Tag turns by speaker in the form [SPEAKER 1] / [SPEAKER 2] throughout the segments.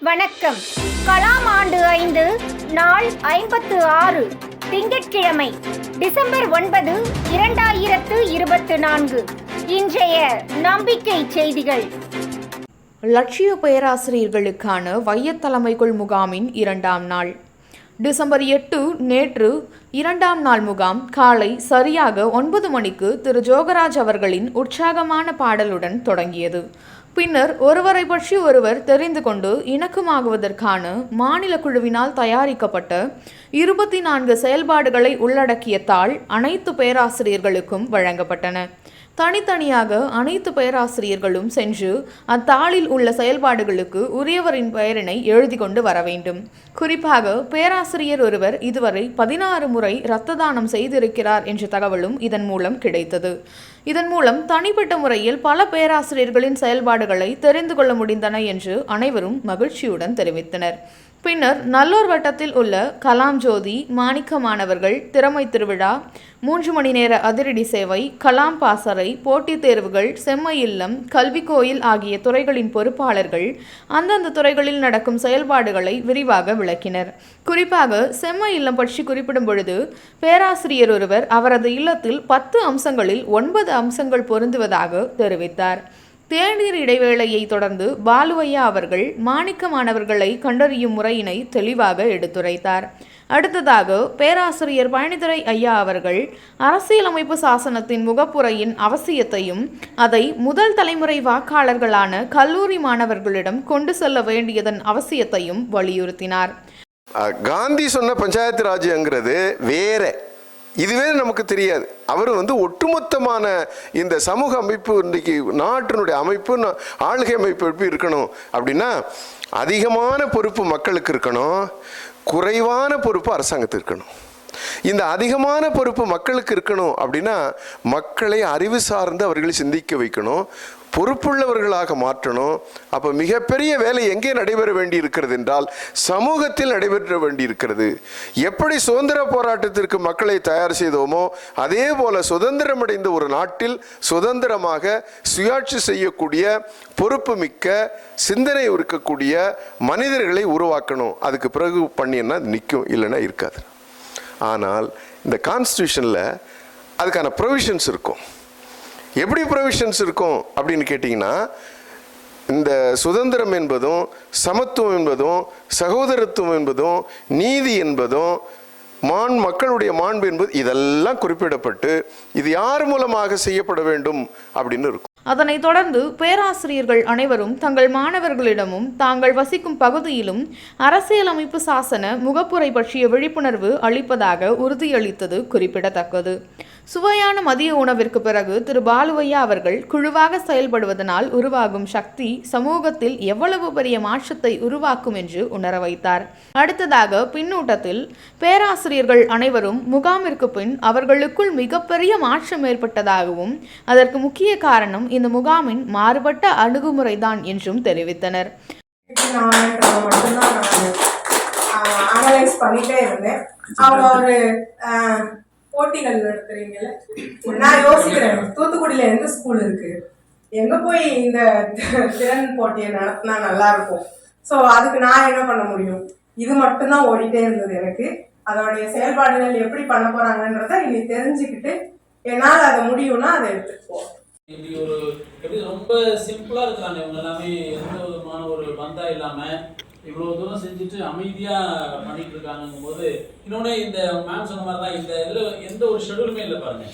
[SPEAKER 1] வணக்கம். கலாம் ஆண்டு ஐந்து நாள் ஐம்பத்து ஆறு திங்கட்கிழமை டிசம்பர் ஒன்பது இரண்டாயிரத்து இருபத்து நான்கு. இன்றைய நம்பிக்கை செய்திகள்.
[SPEAKER 2] லட்சிய பேராசிரியர்களுக்கான வையத் தலைமைக்குள் முகாமின் இரண்டாம் நாள். டிசம்பர் எட்டு நேற்று இரண்டாம் நாள் முகாம் காலை சரியாக ஒன்பது மணிக்கு திரு. ஜோகராஜ் அவர்களின் உற்சாகமான பாடலுடன் தொடங்கியது. பின்னர் ஒருவரை பற்றி ஒருவர் தெரிந்து கொண்டு இணக்கமாகுவதற்கான மாநில குழுவினால் தயாரிக்கப்பட்ட இருபத்தி நான்கு செயல்பாடுகளை உள்ளடக்கிய தாள் அனைத்து பேராசிரியர்களுக்கும் வழங்கப்பட்டன. தனித்தனியாக அனைத்து பேராசிரியர்களும் சென்று அத்தாளில் உள்ள செயல்பாடுகளுக்கு உரியவரின் பெயரினை எழுதி கொண்டு வர வேண்டும். குறிப்பாக பேராசிரியர் ஒருவர் இதுவரை பதினாறு முறை இரத்த தானம் செய்திருக்கிறார் என்ற தகவலும் இதன் மூலம் கிடைத்தது. இதன் மூலம் தனிப்பட்ட முறையில் பல பேராசிரியர்களின் செயல்பாடுகளை தெரிந்து கொள்ள முடிந்தன என்று அனைவரும் மகிழ்ச்சியுடன் தெரிவித்தனர். பின்னர் நல்லூர் வட்டத்தில் உள்ள கலாம் ஜோதி மாணிக்க மாணவர்கள் திறமை திருவிழா மூன்று மணி நேர அதிரடி சேவை கலாம் பாசறை போட்டித் தேர்வுகள் செம்ம இல்லம் கல்வி கோயில் ஆகிய துறைகளின் பொறுப்பாளர்கள் அந்தந்த துறைகளில் நடக்கும் செயல்பாடுகளை விரிவாக விளக்கினர். குறிப்பாக செம்ம இல்லம் பற்றி குறிப்பிடும் பொழுது பேராசிரியர் ஒருவர் அவரது இல்லத்தில் பத்து அம்சங்களில் ஒன்பது அம்சங்கள் பொருந்துவதாக தெரிவித்தார். தேநீர் இடைவேளையை தொடர்ந்து பாலுவையா அவர்கள் மாணிக்க மாணவர்களை கண்டறியும் முறையினை தெளிவாக எடுத்துரைத்தார். அடுத்ததாக பேராசிரியர் பழனித்துறை ஐயா அவர்கள் அரசியலமைப்பு சாசனத்தின் முகப்புரையின் அவசியத்தையும் அதை முதல் தலைமுறை வாக்காளர்களான கல்லூரி மாணவர்களிடம் கொண்டு செல்ல வேண்டியதன் அவசியத்தையும் வலியுறுத்தினார்.
[SPEAKER 3] காந்தி சொன்ன பஞ்சாயத்து ராஜ்யங்கிறது வேற. இதுவே நமக்கு தெரியாது. அவர் வந்து ஒட்டுமொத்தமான இந்த சமூக அமைப்பு இன்றைக்கு நாட்டினுடைய அமைப்பு ஆளுகை அமைப்பு எப்படி இருக்கணும் அப்படின்னா அதிகமான பொறுப்பு மக்களுக்கு இருக்கணும் குறைவான பொறுப்பு அரசாங்கத்துக்கு இருக்கணும். இந்த அதிகமான பொறுப்பு மக்களுக்கு இருக்கணும் அப்படின்னா மக்களை அறிவு சார்ந்து அவர்களை சிந்திக்க வைக்கணும் பொறுப்புள்ளவர்களாக மாற்றணும். அப்போ மிகப்பெரிய வேலை எங்கே நடைபெற வேண்டி இருக்கிறது என்றால் சமூகத்தில் நடைபெற வேண்டி இருக்கிறது. எப்படி சுதந்திர போராட்டத்திற்கு மக்களை தயார் செய்தோமோ அதே போல சுதந்திரமடைந்த ஒரு நாட்டில் சுதந்திரமாக சுயாட்சி செய்யக்கூடிய பொறுப்பு மிக்க சிந்தனை இருக்கக்கூடிய மனிதர்களை உருவாக்கணும். அதுக்கு பிறகு பண்ணினா நிற்கும் இல்லைன்னா இருக்காது. ஆனால் இந்த கான்ஸ்டியூஷனில் அதுக்கான ப்ரொவிஷன்ஸ் இருக்கும். எப்படி ப்ரொவிஷன்ஸ் இருக்கும் அப்படின்னு கேட்டிங்கன்னா இந்த சுதந்திரம் என்பதும் சமத்துவம் என்பதும் சகோதரத்துவம் என்பதும் நீதி என்பதும் மான் மக்களுடைய மாண்பு என்பது இதெல்லாம் குறிப்பிடப்பட்டு இது யார் மூலமாக செய்யப்பட வேண்டும் அப்படின்னு இருக்கும்.
[SPEAKER 2] அதனைத் தொடர்ந்து பேராசிரியர்கள் அனைவரும் தங்கள் மாணவர்களிடமும் தாங்கள் வசிக்கும் பகுதியிலும் அரசியலமைப்பு சாசன முகப்புரை பற்றிய விழிப்புணர்வு அளிப்பதாக உறுதியளித்தது குறிப்பிடத்தக்கது. சுவையான மதிய உணவிற்கு பிறகு திரு பாலுவையா அவர்கள் குழுவாக செயல்படுவதனால் உருவாகும் சக்தி சமூகத்தில் எவ்வளவு பெரிய மாற்றத்தை உருவாக்கும் என்று உணர வைத்தார். அடுத்ததாக பின்னூட்டத்தில் பேராசிரியர்கள் அனைவரும் முகாமிற்கு பின் அவர்களுக்குள் மிகப்பெரிய மாற்றம் ஏற்பட்டதாகவும் அதற்கு முக்கிய காரணம் இந்த முகாமின் மாறுபட்ட அணுகுமுறைதான் என்றும் தெரிவித்தனர்.
[SPEAKER 4] அனலைஸ் பண்ணிட்டே இருந்தேன். அவங்க ஒரு போட்டிகள் நடத்துறீங்கல்ல? நான் யோசிக்கிறேன். தூத்துக்குடியில எந்த ஸ்கூல் இருக்கு? எங்க போய் இந்த திறன் போட்டியை நடத்தினா நல்லா இருக்கும்? ஸோ அதுக்கு நான் என்ன பண்ண முடியும்? இது மட்டும்தான் ஓடிட்டே இருந்தது எனக்கு. அதோடைய செயல்பாடுகள் எப்படி பண்ண போறாங்கன்றத இனி தெரிஞ்சுக்கிட்டு என்னால் அதை முடியும்னா அதை எடுத்துட்டு போவோம்
[SPEAKER 5] இப்படி ஒரு எப்படி ரொம்ப சிம்பிளா இருக்கிறாங்க இவங்க எல்லாமே எந்த விதமான ஒரு பந்தா இல்லாம இவ்வளவு தூரம் செஞ்சுட்டு அமைதியா பண்ணிட்டு இருக்காங்கும் போது இன்னொன்னு இந்த மேம் சொன்ன மாதிரி தான் இந்த இதுல எந்த ஒரு ஷெடியூலுமே இல்லை பாருங்க.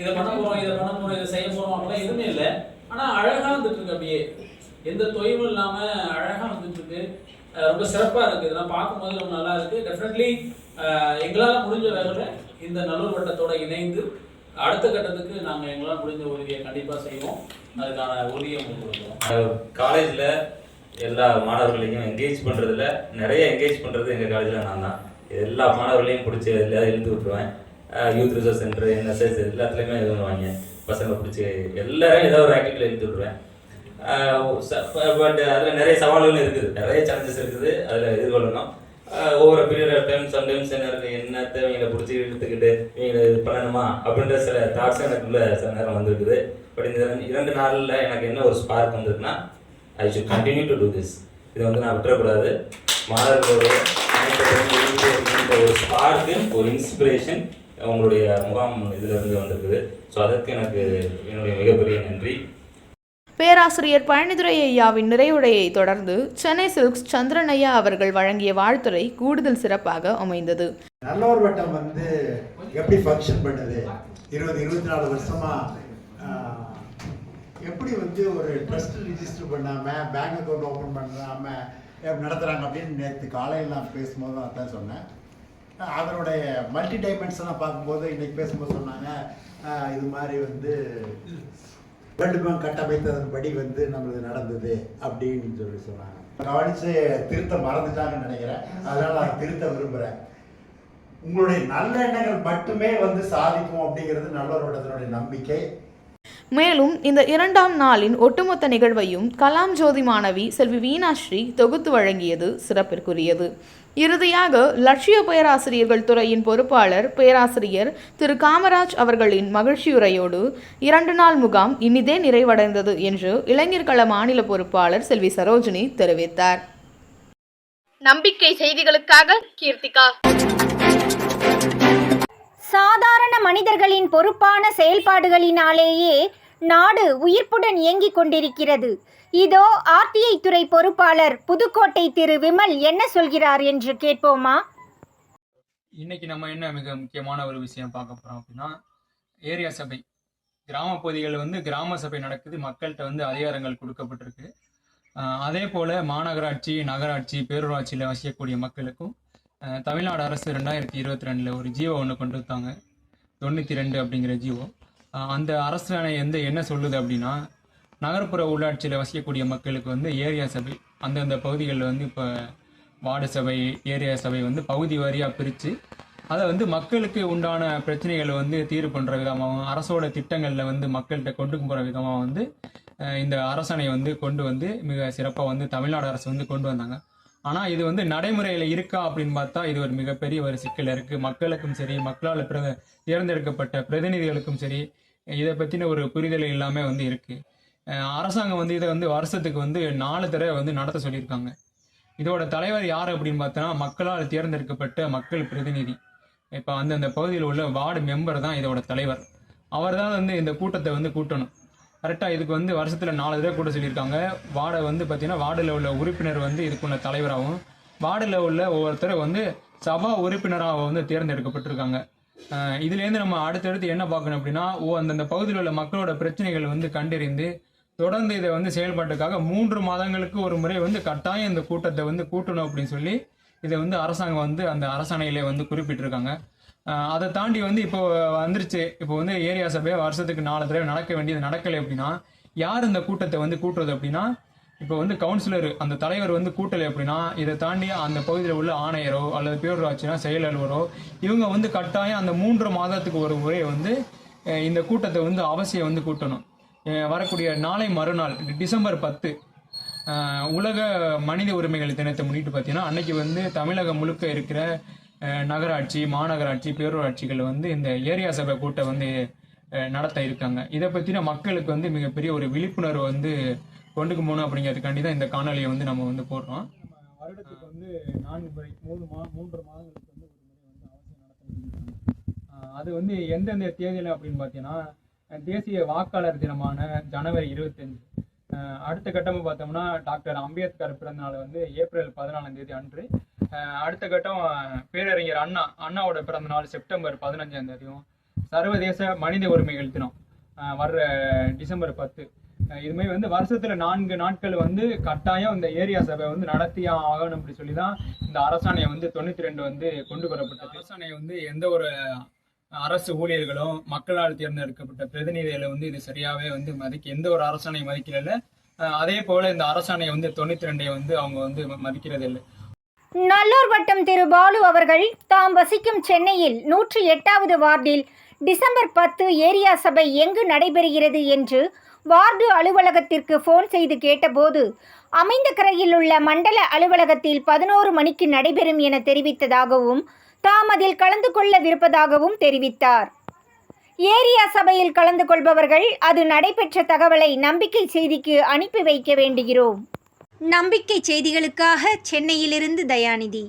[SPEAKER 5] இதை பண்ண போறோம் இதை பண்ண போறோம் இதை செய்ய போறோம் அப்படிலாம் எதுவுமே இல்லை. ஆனா அழகா வந்துட்டு இருக்கு அப்படியே. எந்த தொய்வும் இல்லாம அழகா வந்துட்டு இருக்கு ரொம்ப சிறப்பா இருக்கு. இதெல்லாம் பார்க்கும்போது ரொம்ப நல்லா இருக்கு. டெஃபினெட்லி எங்களால் முடிஞ்ச வேலை இந்த நல்லூர் வட்டத்தோட இணைந்து அடுத்த கட்டத்துக்கு நாங்கள் எங்களால் முடிஞ்ச உதவியை கண்டிப்பாக செய்வோம். அதுக்கான ஊதியம் கொடுக்குறோம்.
[SPEAKER 6] காலேஜில் எல்லா மாணவர்களையும் என்கேஜ் பண்ணுறதுல நிறைய என்கேஜ் பண்ணுறது எங்கள் காலேஜில் நான் தான் எல்லா மாணவர்களையும் பிடிச்சி எல்லாம் இழுத்து விட்டுருவேன். யூத் ரிசர்ச் சென்டர் என்எஸ்எஸ் எல்லாத்துலேயுமே இது பண்ணுவாங்க பசங்களை பிடிச்சி எல்லாரையும் ஏதாவது ஒரு ஆக்டிவிட்டியில் எழுந்து விட்டுருவேன். பட் அதில் நிறைய சவால்களும் இருக்குது. நிறைய சேலஞ்சஸ் இருக்குது. அதில் எதிர்கொள்ளணும். ஒவ்வொரு பீரியட் ஆஃப் டைம் சம்டைம்ஸ் என்ன இருக்கு? என்னத்தை இவங்களை பிடிச்சி இழுத்துக்கிட்டு இவங்களை இது பண்ணணுமா? அப்படின்ற சில தாட்ஸ் எனக்குள்ள சில நேரம் வந்திருக்குது. பட் இந்த ரெண்டு- இரண்டு நாளில் எனக்கு என்ன ஒரு ஸ்பார்க் வந்திருக்குன்னா I should continue to do this இதை வந்து நான் விட்டுறக்கூடாது. மாணவர்களோட ஒரு ஸ்பார்க்கு ஒரு இன்ஸ்பிரேஷன் உங்களுடைய முகாம் இதிலிருந்து வந்திருக்குது. ஸோ அதற்கு எனக்கு என்னுடைய மிகப்பெரிய நன்றி.
[SPEAKER 2] பேராசிரியர் பழனிதுரை ஐயாவின் நிறைவுரையை தொடர்ந்து சென்னை சில்க்ஸ் சந்திரன் ஐயா அவர்கள் வழங்கிய வாழ்த்துறை கூடுதல் சிறப்பாக அமைந்தது.
[SPEAKER 7] நல்லோர் வட்டம் வந்து எப்படி ஃபங்க்ஷன் பண்ணுது? இருபது இருபத்தி நாலு வருஷமா எப்படி வந்து ஒரு ட்ரஸ்ட் ரிஜிஸ்டர் பண்ணாம பேங்க் அக்கௌண்ட் ஓப்பன் பண்ணாம நடத்துறாங்க அப்படின்னு நேற்று காலையில் நான் பேசும்போது அதான் சொன்னேன். அதனுடைய மல்டி டைமென்ஷன் எல்லாம் பார்க்கும்போது இன்னைக்கு பேசும்போது சொன்னாங்க ஆஹ், இது மாதிரி வந்து வேர்ல்டு பேங்க் கட்டமைத்ததன்படி வந்து நம்மளுக்கு நடந்தது அப்படின்னு சொல்லி சொன்னாங்க. கவனிச்சு திருத்த மறந்துட்டாங்கன்னு நினைக்கிறேன். அதனால நான் திருத்த விரும்புகிறேன் உங்களுடைய நல்ல எண்ணங்கள் மட்டுமே வந்து சாதிக்கும் அப்படிங்கிறது நல்லவரோடத்தினுடைய நம்பிக்கை.
[SPEAKER 2] மேலும் இந்த இரண்டாம் நாளின் ஒட்டுமொத்த நிகழ்வையும் கலாம் ஜோதி மாணவி செல்வி வீணாஸ்ரீ தொகுத்து வழங்கியது சிறப்பிற்குரியது. இறுதியாக லட்சிய பேராசிரியர்கள் துறையின் பொறுப்பாளர் பேராசிரியர் திரு காமராஜ் அவர்களின் மகிழ்ச்சியுரையோடு இரண்டு நாள் முகாம் இனிதே நிறைவடைந்தது என்று இளைஞர் கள மாநில பொறுப்பாளர் செல்வி சரோஜினி தெரிவித்தார். நம்பிக்கை செய்திகளுக்காக கீர்த்திகா.
[SPEAKER 1] சாதாரண மனிதர்களின் பொறுப்பான செயல்பாடுகளினாலேயே நாடு உயிர்ப்புடன் இயங்கிக் கொண்டிருக்கிறது. இதோ ஆர்டிஐ துறை பொறுப்பாளர் புதுக்கோட்டை திரு விமல் என்ன சொல்கிறார் என்று கேட்போமா?
[SPEAKER 8] இன்னைக்கு நம்ம என்ன மிக முக்கியமான ஒரு விஷயம் பார்க்க போறோம் அப்படின்னா ஏரியா சபை. கிராம பகுதிகளில் வந்து கிராம சபை நடக்குது மக்கள்கிட்ட வந்து அதிகாரங்கள் கொடுக்கப்பட்டிருக்கு. அதே போல மாநகராட்சி நகராட்சி பேரூராட்சியில் வசிக்கக்கூடிய மக்களுக்கும் தமிழ்நாடு அரசு ரெண்டாயிரத்தி இருபத்தி ரெண்டில் ஒரு ஜீவோ ஒன்று கொண்டு வந்தாங்க. தொண்ணூற்றி ரெண்டு அப்படிங்கிற ஜீவோ அந்த அரசாணை வந்து என்ன சொல்லுது அப்படின்னா நகர்ப்புற உள்ளாட்சியில் வசிக்கக்கூடிய மக்களுக்கு வந்து ஏரியா சபை அந்தந்த பகுதிகளில் வந்து இப்போ வார்டு சபை ஏரியா சபை வந்து பகுதி வாரியாக பிரித்து அதை வந்து மக்களுக்கு உண்டான பிரச்சனைகளை வந்து தீர்வு பண்ணுற விதமாகவும் அரசோட திட்டங்களில் வந்து மக்கள்கிட்ட கொண்டு போகிற விதமாக வந்து இந்த அரசனை வந்து கொண்டு வந்து மிக சிறப்பாக வந்து தமிழ்நாடு அரசு வந்து கொண்டு வந்தாங்க. ஆனால் இது வந்து நடைமுறையில் இருக்கா அப்படின்னு பார்த்தா இது ஒரு மிகப்பெரிய ஒரு சிக்கல் இருக்குது மக்களுக்கும் சரி மக்களால் பிர தேர்ந்தெடுக்கப்பட்ட பிரதிநிதிகளுக்கும் சரி இதை பற்றின ஒரு புரிதல் இல்லாமல் வந்து இருக்குது அரசாங்கம் வந்து இதை வந்து வருஷத்துக்கு வந்து நாலு தடவை வந்து நடத்த சொல்லியிருக்காங்க. இதோட தலைவர் யார் அப்படின்னு பார்த்தோன்னா மக்களால் தேர்ந்தெடுக்கப்பட்ட மக்கள் பிரதிநிதி. இப்போ அந்தந்த பகுதியில் உள்ள வார்டு மெம்பர் தான் இதோட தலைவர். அவர் தான் வந்து இந்த கூட்டத்தை வந்து கூட்டணும். கரெக்டாக இதுக்கு வந்து வருஷத்தில் நாலு தடவை கூட சொல்லியிருக்காங்க. வார்டை வந்து பார்த்தீங்கன்னா வார்டில் உள்ள உறுப்பினர் வந்து இதுக்குள்ள தலைவராகவும் வார்டில் உள்ள ஒவ்வொருத்தரை வந்து சபா உறுப்பினராக வந்து தேர்ந்தெடுக்கப்பட்டிருக்காங்க. இதுலேருந்து நம்ம அடுத்தடுத்து என்ன பார்க்கணும் அப்படின்னா ஓ அந்தந்த பகுதியில் உள்ள மக்களோட பிரச்சனைகள் வந்து கண்டறிந்து தொடர்ந்து இதை வந்து செயல்பாட்டுக்காக மூன்று மாதங்களுக்கு ஒரு முறை வந்து கட்டாயம் இந்த கூட்டத்தை வந்து கூட்டணும் அப்படின்னு சொல்லி இதை வந்து அரசாங்கம் வந்து அந்த அரசாணையிலே வந்து குறிப்பிட்டிருக்காங்க. அதை தாண்டி வந்து இப்போ வந்துருச்சு. இப்போ வந்து ஏரியா சபை வருஷத்துக்கு நாலு தடவை நடக்க வேண்டியது நடக்கலை அப்படின்னா யார் இந்த கூட்டத்தை வந்து கூட்டுறது அப்படின்னா இப்போ வந்து கவுன்சிலர் அந்த தலைவர் வந்து கூட்டலை அப்படின்னா இதை தாண்டி அந்த பகுதியில் உள்ள ஆணையரோ அல்லது பேரூராட்சினா செயல் அலுவலரோ இவங்க வந்து கட்டாயம் அந்த மூன்று மாதத்துக்கு ஒரு முறை வந்து இந்த கூட்டத்தை வந்து அவசியம் வந்து கூட்டணும். வரக்கூடிய நாளை மறுநாள் டிசம்பர் பத்து உலக மனித உரிமைகள் தினத்தை முன்னிட்டு பார்த்தீங்கன்னா அன்னைக்கு வந்து தமிழகம் முழுக்க இருக்கிற நகராட்சி மாநகராட்சி பேரூராட்சிகள் வந்து இந்த ஏரியா சபை கூட்டம் வந்து நடத்த இருக்காங்க. இதை பற்றின மக்களுக்கு வந்து மிகப்பெரிய ஒரு விழிப்புணர்வு வந்து கொண்டுக்கு போகணும் அப்படிங்கிறதுக்காண்டி தான் இந்த காணொலியை வந்து நம்ம வந்து போடுறோம். வருடத்துக்கு வந்து நான்கு முறை மூணு மா மூன்று மாதங்களுக்கு வந்து ஒரு முறை வந்து அவசியம் நடத்த அது வந்து எந்தெந்த தேதியில் அப்படின்னு பார்த்தீங்கன்னா தேசிய வாக்காளர் தினமான ஜனவரி இருபத்தஞ்சு. அடுத்த கட்டமாக பார்த்தோம்னா டாக்டர் அம்பேத்கர் பிறந்த நாள் வந்து ஏப்ரல் பதினாலாம் தேதி அன்று. அடுத்த கட்டம் பேரறிஞர் அண்ணா அண்ணாவோட பிறந்த நாள் செப்டம்பர் பதினஞ்சாம் தேதியும். சர்வதேச மனித உரிமைகள் தினம் வர்ற டிசம்பர் பத்து. இதுமாரி வந்து வருஷத்துல நான்கு நாட்கள் வந்து கட்டாயம் இந்த ஏரியா சபை வந்து நடத்தியா ஆகணும் அப்படி சொல்லி தான் இந்த அரசாணையை வந்து தொண்ணூத்தி ரெண்டு வந்து கொண்டு வரப்பட்டது. அரசாணையை வந்து எந்த ஒரு அரசு ஊழியர்களும் மக்களால் தேர்ந்தெடுக்கப்பட்ட பிரதிநிதிகளை வந்து இது சரியாவே வந்து மதிக்க எந்த ஒரு அரசாணை மதிக்கிறதில்ல அதே போல இந்த அரசாணையை வந்து தொண்ணூத்தி ரெண்டை வந்து அவங்க வந்து மதிக்கிறது இல்லை
[SPEAKER 1] நல்லூர் வட்டம் திரு பாலு அவர்கள் தாம் வசிக்கும் சென்னையில் நூற்றி எட்டாவது வார்டில் டிசம்பர் பத்து ஏரியா சபை எங்கு நடைபெறுகிறது என்று வார்டு அலுவலகத்திற்கு ஃபோன் செய்து கேட்டபோது அமைந்த கரையில் உள்ள மண்டல அலுவலகத்தில் பதினோரு மணிக்கு நடைபெறும் என தெரிவித்ததாகவும் தாம் அதில் கலந்து கொள்ளவிருப்பதாகவும் தெரிவித்தார். ஏரியா சபையில் கலந்து கொள்பவர்கள் அது நடைபெற்ற தகவலை நம்பிக்கை செய்திக்கு அனுப்பி வைக்க வேண்டுகிறோம். நம்பிக்கை செய்திகளுக்காக சென்னையிலிருந்து தயாநிதி.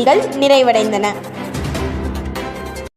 [SPEAKER 9] செய்திகள் நிறைவடைந்தன.